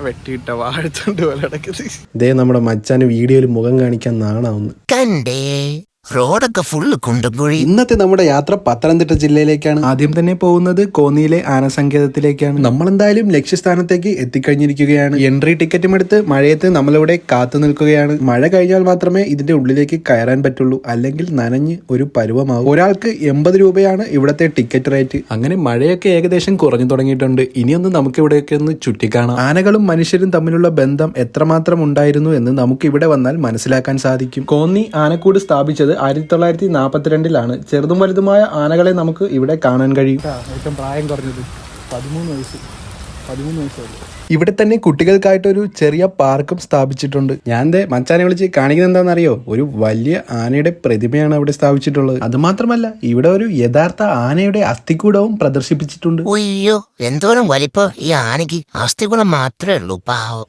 വെട്ടിയിട്ട വാഴത്തണ്ട് പോലെ കിടക്കുന്നത് ഇതേ നമ്മുടെ മച്ചാന് വീഡിയോയിൽ മുഖം കാണിക്കാൻ നാണാവുന്നു. കണ്ടേ. റോഡൊക്കെ ഫുള്ള് കുണ്ടുകുഴി. ഇന്നത്തെ നമ്മുടെ യാത്ര പത്തനംതിട്ട ജില്ലയിലേക്കാണ്. ആദ്യം തന്നെ പോകുന്നത് കോന്നിയിലെ ആനസങ്കേതത്തിലേക്കാണ്. നമ്മൾ എന്തായാലും ലക്ഷ്യസ്ഥാനത്തേക്ക് എത്തിക്കഴിഞ്ഞിരിക്കുകയാണ്. എൻട്രി ടിക്കറ്റും എടുത്ത് മഴയത്ത് നമ്മളിവിടെ കാത്തു നിൽക്കുകയാണ്. മഴ കഴിഞ്ഞാൽ മാത്രമേ ഇതിന്റെ ഉള്ളിലേക്ക് കയറാൻ പറ്റുള്ളൂ. അല്ലെങ്കിൽ നനഞ്ഞ് ഒരു പരുവമാകും ഒരാൾക്ക് എൺപത് രൂപയാണ് ഇവിടത്തെ ടിക്കറ്റ് റേറ്റ്. അങ്ങനെ മഴയൊക്കെ ഏകദേശം കുറഞ്ഞു തുടങ്ങിയിട്ടുണ്ട്. ഇനിയൊന്ന് നമുക്ക് ഇവിടെയൊക്കെ ഒന്ന് ചുറ്റിക്കാണാം. ആനകളും മനുഷ്യരും തമ്മിലുള്ള ബന്ധം എത്രമാത്രം ഉണ്ടായിരുന്നു എന്ന് നമുക്ക് ഇവിടെ വന്നാൽ മനസ്സിലാക്കാൻ സാധിക്കും. കോന്നി ആനക്കൂട് സ്ഥാപിച്ചത് ആയിരത്തി തൊള്ളായിരത്തി നാൽപ്പത്തിരണ്ടിലാണ് ചെറുതും വലുതുമായ ആനകളെ നമുക്ക് ഇവിടെ കാണാൻ കഴിയും. ഏറ്റവും പ്രായം കുറഞ്ഞത് പതിമൂന്ന് വയസ്സ്. പതിമൂന്ന് വയസ്സുള്ളൂ ഇവിടെ തന്നെ കുട്ടികൾക്കായിട്ടൊരു ചെറിയ പാർക്കും സ്ഥാപിച്ചിട്ടുണ്ട്. ഞാൻ ദേ മച്ചാനെ വിളിച്ച് കാണിക്കുന്നത് എന്താണെന്നറിയോ? ഒരു വലിയ ആനയുടെ പ്രതിമയാണ് അവിടെ സ്ഥാപിച്ചിട്ടുള്ളത്. അത് മാത്രമല്ല ഇവിടെ ഒരു യഥാർത്ഥ ആനയുടെ അസ്ഥികൂടവും പ്രദർശിപ്പിച്ചിട്ടുണ്ട്. ഒയ്യോ എന്തോരം വലിപ്പം. ഈ ആനയ്ക്ക് അസ്ഥികൂടം മാത്രമേ ഉള്ളൂ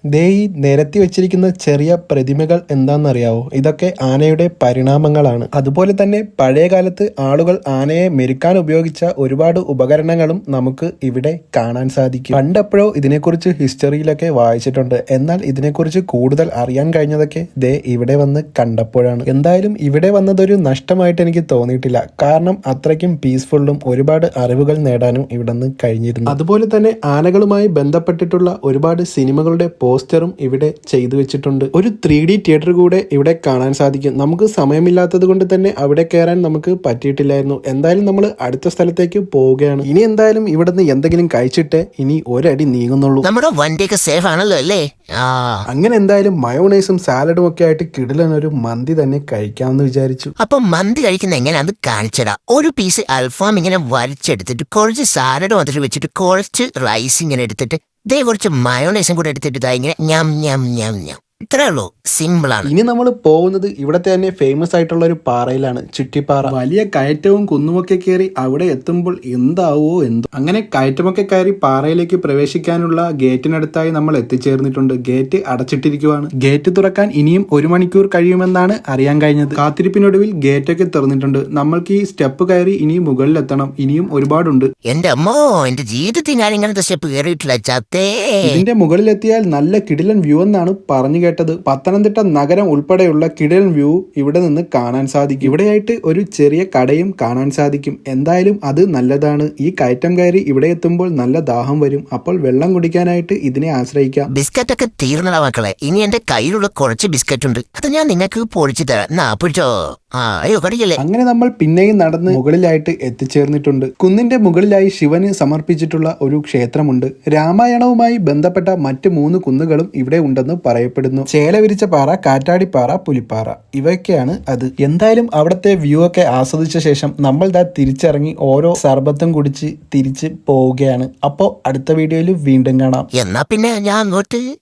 ദേ ഈ നിരത്തി വെച്ചിരിക്കുന്ന ചെറിയ പ്രതിമകൾ എന്താണെന്നറിയാവോ? ഇതൊക്കെ ആനയുടെ പരിണാമങ്ങളാണ്. അതുപോലെ തന്നെ പഴയ കാലത്ത് ആളുകൾ ആനയെ മെരുക്കാൻ ഉപയോഗിച്ച ഒരുപാട് ഉപകരണങ്ങളും നമുക്ക് ഇവിടെ കാണാൻ സാധിക്കും. പണ്ടെപ്പോഴോ ഇതിനെക്കുറിച്ച് ഹിസ്റ്ററിയിലൊക്കെ വായിച്ചിട്ടുണ്ട്. എന്നാൽ ഇതിനെക്കുറിച്ച് കൂടുതൽ അറിയാൻ കഴിഞ്ഞതൊക്കെ ദേ ഇവിടെ വന്ന് കണ്ടപ്പോഴാണ്. എന്തായാലും ഇവിടെ വന്നതൊരു നഷ്ടമായിട്ട് എനിക്ക് തോന്നിയിട്ടില്ല. കാരണം അത്രയ്ക്കും പീസ്ഫുള്ളും ഒരുപാട് അറിവുകൾ നേടാനും ഇവിടെ നിന്ന് കഴിഞ്ഞിരുന്നു. അതുപോലെ തന്നെ ആനകളുമായി ബന്ധപ്പെട്ടിട്ടുള്ള ഒരുപാട് സിനിമകളുടെ പോസ്റ്ററും ഇവിടെ ചെയ്തു വെച്ചിട്ടുണ്ട്. ഒരു ത്രീ ഡി തിയേറ്റർ കൂടെ ഇവിടെ കാണാൻ സാധിക്കും. നമുക്ക് സമയമില്ലാത്തത് കൊണ്ട് തന്നെ അവിടെ കയറാൻ നമുക്ക് പറ്റിയിട്ടില്ലായിരുന്നു. എന്തായാലും നമ്മൾ അടുത്ത സ്ഥലത്തേക്ക് പോവുകയാണ്. ഇനി എന്തായാലും ഇവിടെ നിന്ന് എന്തെങ്കിലും കഴിച്ചിട്ട് ഇനി ഒരടി നീങ്ങുന്നുള്ളൂ. നമ്മുടെ വണ്ടിയൊക്കെ സേഫ് ആണല്ലോ അല്ലേ? ആ. അങ്ങനെ എന്തായാലും മയോണൈസും സാലഡും ഒക്കെ ആയിട്ട് കിടിലൻ ഒരു മന്തി തന്നെ കഴിക്കാമെന്ന് വിചാരിച്ചു. അപ്പൊ മന്തി കഴിക്കുന്ന എങ്ങനെയാന്ന് കാണിച്ചടാ. ഒരു പീസ് അൽഫാം ഇങ്ങനെ വരച്ചെടുത്തിട്ട് കുറച്ച് സാലഡ് അതിൽ വെച്ചിട്ട് കുറച്ച് റൈസ് ഇങ്ങനെ എടുത്തിട്ട് ദേ കുറച്ച് മയോണൈസും കൂടെ എടുത്തിട്ട് ഇതാ ഇങ്ങനെ ഞം ഞം ഞം ഞം. ഇത്രേ ഉള്ളൂ. സിമ്പിൾ ആണ്. ഇനി നമ്മൾ പോകുന്നത് ഇവിടത്തെ തന്നെ ഫേമസ് ആയിട്ടുള്ള ഒരു പാറയിലാണ് ചുറ്റിപ്പാറ വലിയ കയറ്റവും കുന്നുമൊക്കെ കയറി അവിടെ എത്തുമ്പോൾ എന്താവോ എന്തോ. അങ്ങനെ കയറ്റമൊക്കെ കയറി പാറയിലേക്ക് പ്രവേശിക്കാനുള്ള ഗേറ്റിനടുത്തായി നമ്മൾ എത്തിച്ചേർന്നിട്ടുണ്ട്. ഗേറ്റ് അടച്ചിട്ടിരിക്കുവാണ്. ഗേറ്റ് തുറക്കാൻ ഇനിയും ഒരു മണിക്കൂർ കഴിയുമെന്നാണ് അറിയാൻ കഴിഞ്ഞത്. കാത്തിരിപ്പിനൊടുവിൽ ഗേറ്റൊക്കെ തുറന്നിട്ടുണ്ട്. നമ്മൾക്ക് ഈ സ്റ്റെപ്പ് കയറി ഇനി മുകളിലെത്തണം. ഇനിയും ഒരുപാടുണ്ട്. എന്റെ അമ്മോ എന്റെ ജീവിതത്തിൽ ഞാൻ ഇങ്ങനത്തെ സ്റ്റെപ്പ് കയറിയിട്ടില്ല ചത്തേ. ഇതിന്റെ മുകളിലെത്തിയാൽ നല്ല കിടിലൻ വ്യൂ എന്നാണ് പറഞ്ഞു കേട്ടത്. പത്തനംതിട്ട നഗരം ഉൾപ്പെടെയുള്ള കിടൽ വ്യൂ ഇവിടെ നിന്ന് കാണാൻ സാധിക്കും. ഇവിടെയായിട്ട് ഒരു ചെറിയ കടയും കാണാൻ സാധിക്കും. എന്തായാലും അത് നല്ലതാണ്. ഈ കയറ്റം കയറി ഇവിടെ എത്തുമ്പോൾ നല്ല ദാഹം വരും. അപ്പോൾ വെള്ളം കുടിക്കാനായിട്ട് ഇതിനെ ആശ്രയിക്കാം. ബിസ്ക്കറ്റ് ഒക്കെ തീർന്നടാ മക്കളെ. ഇനി എന്റെ കയ്യിലുള്ള കുറച്ച് ബിസ്ക്കറ്റ് ഉണ്ട് അത് ഞാൻ നിങ്ങൾക്ക് പൊഴിച്ചു തരാം. അങ്ങനെ നമ്മൾ പിന്നെയും നടന്ന് മുകളിലായിട്ട് എത്തിച്ചേർന്നിട്ടുണ്ട്. കുന്നിന്റെ മുകളിലായി ശിവന് സമർപ്പിച്ചിട്ടുള്ള ഒരു ക്ഷേത്രമുണ്ട്. രാമായണവുമായി ബന്ധപ്പെട്ട മറ്റ് മൂന്ന് കുന്നുകളും ഇവിടെ ഉണ്ടെന്ന് പറയപ്പെടുന്നു. ചേല വിരിച്ച പാറ കാറ്റാടിപ്പാറ പുലിപ്പാറ. ഇവയൊക്കെയാണ് അത്. എന്തായാലും അവിടുത്തെ വ്യൂ ഒക്കെ ആസ്വദിച്ച ശേഷം നമ്മൾ ദാ തിരിച്ചിറങ്ങി ഓരോ സർബത്തും കുടിച്ച് തിരിച്ച് പോവുകയാണ്. അപ്പോ അടുത്ത വീഡിയോയിൽ വീണ്ടും കാണാം. എന്നാ പിന്നെ ഞാൻ അങ്ങോട്ട്